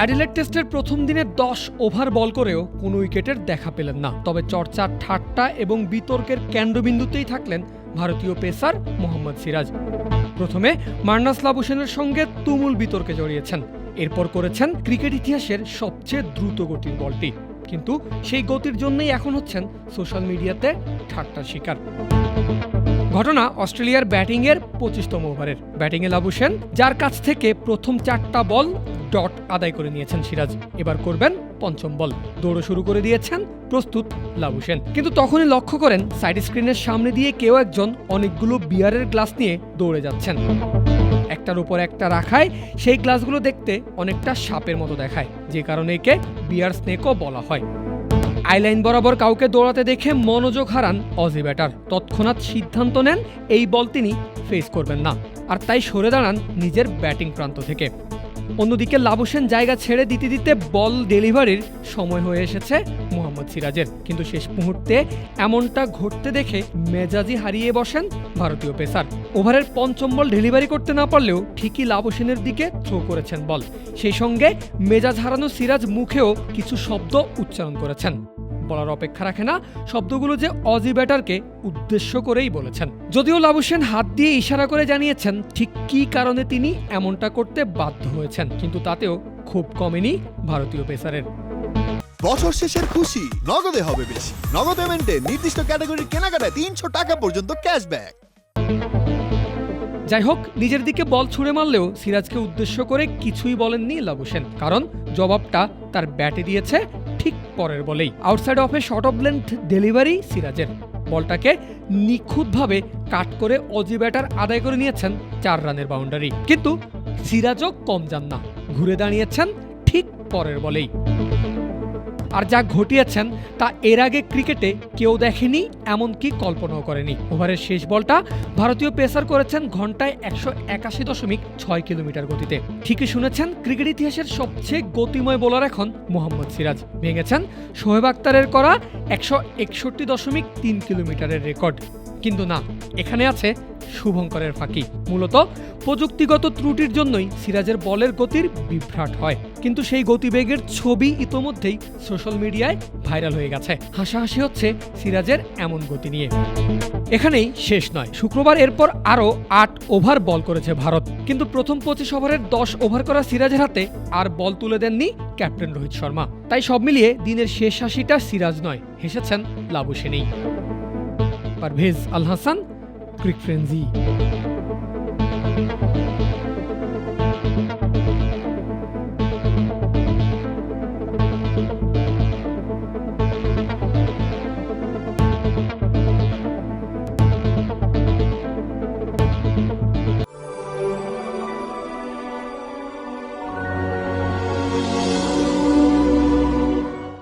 Adelaide টেস্টের প্রথম দিনে দশ ওভার বল করেও কোনো উইকেটের দেখা পেলেন না। তবে চর্চা ঠাট্টা এবং বিতর্কের কেন্দ্রবিন্দুতেই থাকলেন ভারতীয় পেসার মোহাম্মদ সিরাজ। প্রথমে মার্নাস লাবুসেনের সঙ্গে তুমুল বিতর্কে জড়িয়েছেন। এরপর করেছেন ক্রিকেট ইতিহাসের সবচেয়ে দ্রুত গতির বলটি। কিন্তু সেই গতির জন্যই এখন হচ্ছেন সোশ্যাল মিডিয়াতে ঠাট্টার শিকার। ঘটনা অস্ট্রেলিয়ার ব্যাটিংয়ের পঁচিশতম ওভারের। ব্যাটিংয়ে লাবুসেন যার কাছ থেকে প্রথম চারটা বল ডট আদায় করে নিয়েছেন সিরাজ। এবার করবেন পঞ্চম বল। দৌড়ো শুরু করে দিয়েছেন প্রস্তুত লাবুসেন কিন্তু তখনই লক্ষ্য করেন সাইড স্ক্রিনের সামনে দিয়ে কেউ একজন অনেকগুলো বিয়ারের গ্লাস নিয়ে দৌড়ে যাচ্ছেন। একটার উপর একটা রাখায়, সেই গ্লাসগুলো দেখতে অনেকটা সাপের মতো দেখায়, যে কারণে একে বিয়ার স্নেকও বলা হয়। আইলাইন বরাবর কাউকে দৌড়াতে দেখে মনোযোগ হারান অজি ব্যাটার তৎক্ষণাৎ সিদ্ধান্ত নেন, এই বল তিনি ফেস করবেন না। আর তাই সরে দাঁড়ান নিজের ব্যাটিং প্রান্ত থেকে। অন্যদিকে লাবুসেন জায়গা ছেড়ে দিতে দিতে বল ডেলিভারির সময় হয়ে এসেছে মোহাম্মদ সিরাজের। কিন্তু শেষ মুহূর্তে এমনটা ঘটতে দেখে মেজাজি হারিয়ে বসেন ভারতীয় পেসার। ওভারের পঞ্চম বল ডেলিভারি করতে না পারলেও ঠিকই লাবুসেনের দিকে থ্রো করেছেন বল। সেই সঙ্গে মেজাজ হারানো সিরাজ মুখেও কিছু শব্দ উচ্চারণ করেছেন। বলার অপেক্ষা রাখে না শব্দগুলো যে অজি ব্যাটারকে উদ্দেশ্য করেই বলেছেন। যদিও লাবুসেন হাত দিয়ে ইশারা করে জানিয়েছেন ঠিক কী কারণে তিনি এমনটা করতে বাধ্য হয়েছেন কিন্তু তাতেও খুব কমেনি ভারতীয় পেসারের। বছর শেষের খুশি নগদে হবে বেশি। নগদ পেমেন্টে নির্দিষ্ট ক্যাটাগরির কেনাকাটায় তিনশো টাকা পর্যন্ত ক্যাশব্যাক যাই হোক নিজের দিকে বল ছুঁড়ে মারলেও সিরাজকে উদ্দেশ্য করে কিছুই বলেননি লাবুসেন কারণ জবাবটা তার ব্যাটে দিয়েছে ঠিক পরের বলেই। আউটসাইড অফে শর্ট অফ লেন্থ ডেলিভারি সিরাজের। বলটাকে নিখুঁতভাবে কাট করে অজি ব্যাটার আদায় করে নিয়েছেন চার রানের বাউন্ডারি কিন্তু সিরাজও কম যান না। ঘুরে দাঁড়িয়েছেন ঠিক পরের বলেই। আর যা ঘটিয়েছেন তা এর আগে ক্রিকেটে কেউ দেখেনি, এমনকি কল্পনাও করেনি। ওভারের শেষ বলটা ভারতীয় পেসার করেছেন ঘন্টায় একশো একাশি দশমিক ছয় কিলোমিটার গতিতে। ঠিকই শুনেছেন, ক্রিকেট ইতিহাসের সবচেয়ে গতিময় বোলার এখন মোহাম্মদ সিরাজ। ভেঙেছেন শোয়েব আক্তারের করা একশো একষট্টি দশমিক তিন কিলোমিটারের রেকর্ড। কিন্তু না, এখানে আছে শুভঙ্করের ফাঁকি। মূলত, প্রযুক্তিগত ত্রুটির জন্যই সিরাজের বলের গতির বিভ্রাট হয়। কিন্তু সেই গতিবেগের ছবি ইতোমধ্যেই সোশ্যাল মিডিয়ায় ভাইরাল হয়ে গেছে। হাসাহাসি হচ্ছে সিরাজের এমন গতি নিয়ে। এখানেই শেষ নয়। শুক্রবার এরপর আরও আট ওভার বল করেছে ভারত। কিন্তু প্রথম পঁচিশ ওভারের দশ ওভার করা সিরাজের হাতে আর বল তুলে দেননি ক্যাপ্টেন রোহিত শর্মা। তাই সব মিলিয়ে দিনের শেষ হাসিটা সিরাজ নয়। হেসেছেন লাবু সেনেই পারভেজ আল হাসান quick Frenzy.